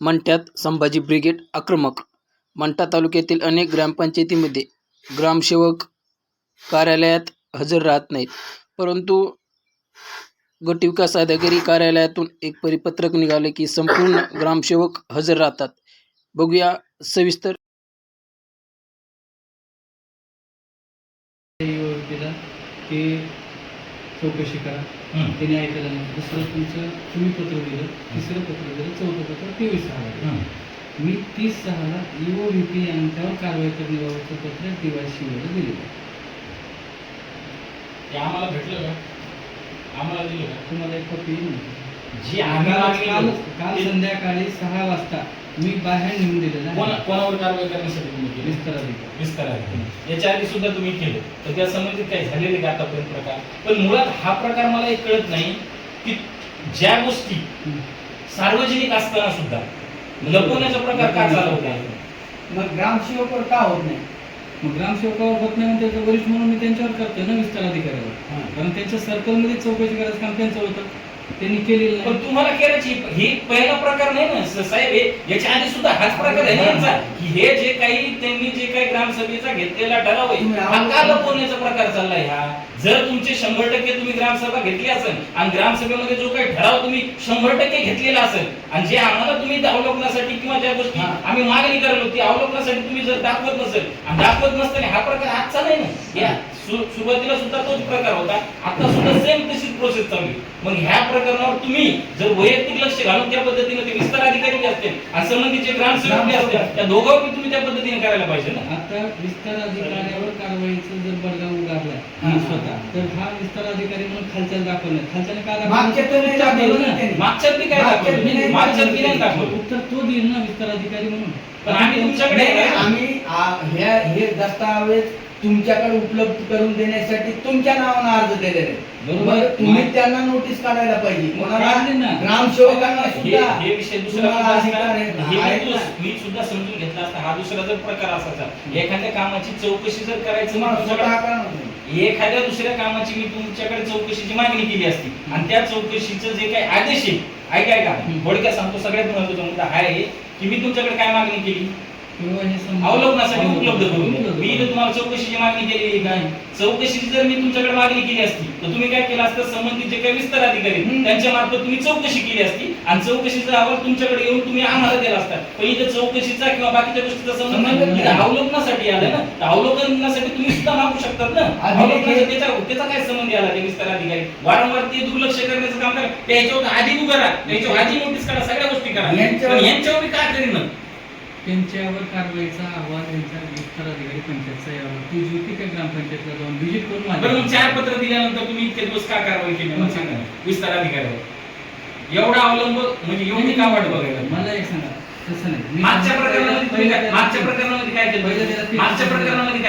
मंठ्यात Sambhaji brigade आक्रमक. मंठा तालुक्यातील अनेक ग्रामपंचायतीमध्ये ग्रामसेवक कार्यालयात हजर राहत नाहीत. परंतु गटविकास अधिकारी कार्यालयातून एक परिपत्रक निघाले की संपूर्ण ग्रामसेवक हजर राहतात. बघूया सविस्तर. की चौकशी करा. त्याने ऐकायला नाही दुसरं तुमचं तुम्ही पत्र दिलं तिसरं पत्र दिलं चौथं पत्र तेवीस सहाला दिलं. हं. मी तीस सहाला युओ व्ही पी यांच्यावर कारवाई करण्याबाबतचं पत्र डी वाय शिवला दिलेलं. ते आम्हाला भेटलं का आम्हाला दिलं का तुम्हाला एक कॉपी? जी आम्ही काल मागणी काल- केली, काल ते संध्याकाळी सहा वाजता मी बाहेर नेऊन दिलेलं कोण आहे कोणावर कारवाई करण्यासाठी तुम्ही केली? विस्तार अधिकारी विस्तार आहे याच्या आधी सुद्धा तुम्ही केलं. तर त्या संबंधित काही झालेले का आतापर्यंत प्रकार? पण मुळात हा प्रकार मला एक कळत नाही की ज्या गोष्टी हं. सार्वजनिक असताना सुद्धा लपवण्याचा प्रकार का चालू होता? मग ग्रामसेवकवर का होत नाही? मग ग्रामसेवकावर होत नाही त्याचं वरिष्ठ म्हणून मी त्यांच्यावर करतोय ना विस्तार अधिकाऱ्यावर कारण त्यांच्या सर्कलमध्ये चौकशी करायचं काम त्यांचं होतं. त्यांनी केलेलं पण नाही तुम्हाला करायची ही पहिला प्रकार नाही ना स- साहेब हे- याच्या आधी सुद्धा हाच प्रकार आहे ना यांचा. की हे जे काही त्यांनी जे काही ग्रामसभेचा घेतलेला ठराव आहे तुम्ही हा का आम्हाला- लपवण्याचा प्रकार चाललाय हा. जर तुमचे शंभर टक्के तुम्ही ग्रामसभा घेतली असेल आणि ग्रामसभेमध्ये जो काही ठराव तुम्ही शंभर टक्के घेतलेला असेल आणि जे आम्हाला तुम्ही अवलोकनासाठी किंवा ज्या गोष्टी हा. आम्ही मागणी करायला होती अवलोकनासाठी तुम्ही जर दाखवत नसेल आणि दाखवत नसताना हा प्रकार आजचा नाही ना. या सु- सुरुवातीला सुद्धा तोच प्रकार होता. आता सुद्धा सेम तशीच प्रोसेस चालू आहे. मग ह्या प्रकरणावर तुम्ही जर वैयक्तिक लक्ष घालून त्या पद्धतीने ते विस्तार अधिकारी असतील आणि संबंधित जे ग्रामसेवक असतील त्या दोघांवर तुम्ही त्या पद्धतीने करायला पाहिजे ना? आता विस्तार अधिकाऱ्यावर कारवाईचं जर बडगा उगारलाय. मी स्वतः तर हा विस्तार अधिकारी म्हणून खालच्या दाखवणार खालच्याने का मागच्या दाखवलं बी काय दाखवलं? बी नाही दाखवलं. दाखवलं. उत्तर तो देईल ना विस्तार अधिकारी म्हणून. पण आम्ही तुमच्याकडे आम्ही हे दस्तावेज तुमच्याकडे उपलब्ध करून देण्यासाठी तुमच्या नावानं अर्ज दिलेले आहे. बरोबर. तुम्ही त्यांना नोटीस काढायला पाहिजे कोणाला. ग्रामसेवकांना सुद्धा हे विषय दुसरा अधिकार. हे मी सुद्धा समजून घेतला असता हा दुसरा जर प्रकार असायचा एखाद्या कामाची चौकशी जर करायचं. एखाद्या दुसऱ्या कामाची मी तुमच्याकडे चौकशीची मागणी केली असती आणि त्या चौकशीचं जे काही आदेश आहे ऐकाय का. थोडक्यात सांगतो सगळ्यात महत्त्वाचा मुद्दा हा आहे की मी तुमच्याकडे काय मागणी केली अवलोकनासाठी उपलब्ध करून मी इथं तुम्हाला चौकशीची मागणी केलेली काय? चौकशीची जर मी तुमच्याकडे मागणी केली असती तर तुम्ही काय केलं असतं? संबंधित जे काही विस्तार अधिकारी. त्यांच्या मार्फत तुम्ही चौकशी केली असती. आणि चौकशीचा अहवाल तुमच्याकडे येऊन तुम्ही आम्हाला दिला असता पण इथं चौकशीचा किंवा बाकीच्या गोष्टीचा संबंध अवलोकनासाठी आलं ना तर अवलोकनासाठी तुम्ही सुद्धा मागू शकतात ना. त्याचा त्याचा काय संबंध आला ते विस्तार अधिकारी? वारंवार ते दुर्लक्ष करण्याचं काम करा. त्या ह्याच्यावर आधी उभं राहा. त्याच्यावर आधी नोटीस करा सगळ्या गोष्टी करा. यांच्यावर- काय करीन? त्यांच्यावर कारवाईचा अहवाल त्यांच्या विस्तार अधिकारी पंचायतचा यावर ती ज्योती काय ग्रामपंचायतला जाऊन व्हिजिट करून बरं मग चार पत्र दिल्यानंतर तुम्ही इतके दिवस का कारवाई केली? मला सांगा. विस्तार अधिकाऱ्यावर एवढा अवलंब म्हणजे एवढी का वाट बघायला मला एक सांगा. तसं नाही. मागच्या प्रकरणामध्ये तुम्ही काय मागच्या प्रकरणामध्ये काय केलं? त्याला मागच्या प्रकरणामध्ये